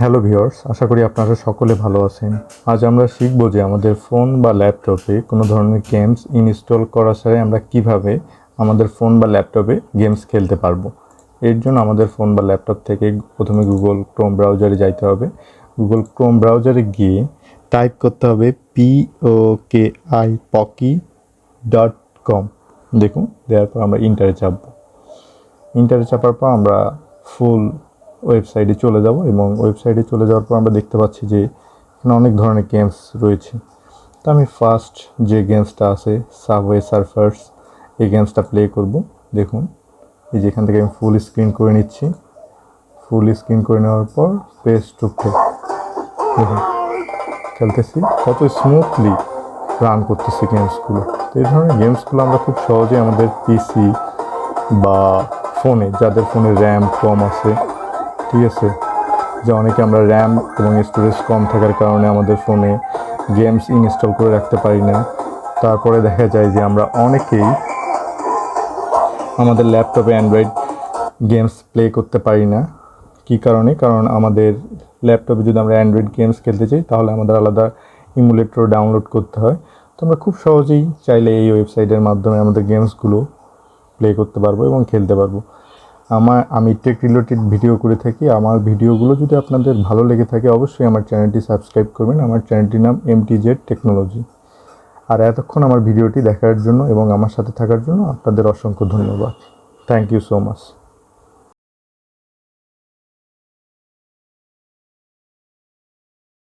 Hello viewers আশা করি আপনারা সকলে ভালো আছেন। আজ আমরা শিখব যে আমাদের ফোন বা ল্যাপটপে কোনো ধরনের গেমস ইনস্টল করা ছাড়াই আমরা কীভাবে আমাদের ফোন বা ল্যাপটপে গেমস খেলতে পারব। এর জন্য আমাদের ফোন বা ল্যাপটপ থেকে প্রথমে গুগল ক্রোম ব্রাউজারে যাইতে হবে। গুগল ক্রোম ব্রাউজারে গিয়ে টাইপ করতে হবে P O K I poki dot com দেখুন, দেওয়ার পর আমরা ইন্টারে চাপবো। ইন্টারে চাপার পর আমরা ফুল ওয়েবসাইটে চলে যাব এবং ওয়েবসাইটে চলে যাওয়ার পর আমরা দেখতে পাচ্ছি যে এখানে অনেক ধরনের গেমস রয়েছে। তো আমি ফার্স্ট যে গেমসটা আছে সাবওয়ে সার্ফার্স এই গেমসটা প্লে করব। দেখুন, এই যে এখান থেকে আমি ফুল স্ক্রিন করে নিচ্ছি। ফুল স্ক্রিন করে নেওয়ার পর পেজ টু দেখুন, খেলতেছি। কত স্মুথলি রান করতেছি গেমসগুলো তো এই ধরনের গেমসগুলো আমরা খুব সহজেই আমাদের পিসি বা ফোনে যাদের ফোনে র্যাম কম আছে ঠিক আছে যে অনেকে আমরা র্যাম এবং স্টোরেজ কম থাকার কারণে আমাদের ফোনে গেমস ইনস্টল করে রাখতে পারি না। তারপরে দেখা যায় যে আমরা অনেকেই আমাদের ল্যাপটপে অ্যান্ড্রয়েড গেমস প্লে করতে পারি না। কী কারণে? কারণ আমাদের ল্যাপটপে যদি আমরা অ্যান্ড্রয়েড গেমস খেলতে চাই, তাহলে আমাদের আলাদা ইমুলেটর ডাউনলোড করতে হয়। তো আমরা খুব সহজেই চাইলে এই ওয়েবসাইটের মাধ্যমে আমাদের গেমসগুলো প্লে করতে পারব এবং খেলতে পারব। আমার, আমি টেক রিলেটেড ভিডিও করে থাকি। আমার ভিডিওগুলো যদি আপনাদের ভালো লেগে থাকে, অবশ্যই আমার চ্যানেলটি সাবস্ক্রাইব করবেন। আমার চ্যানেলটির নাম এম টেকনোলজি আর এতক্ষণ আমার ভিডিওটি দেখার জন্য এবং আমার সাথে থাকার জন্য আপনাদের অসংখ্য ধন্যবাদ। Thank you so much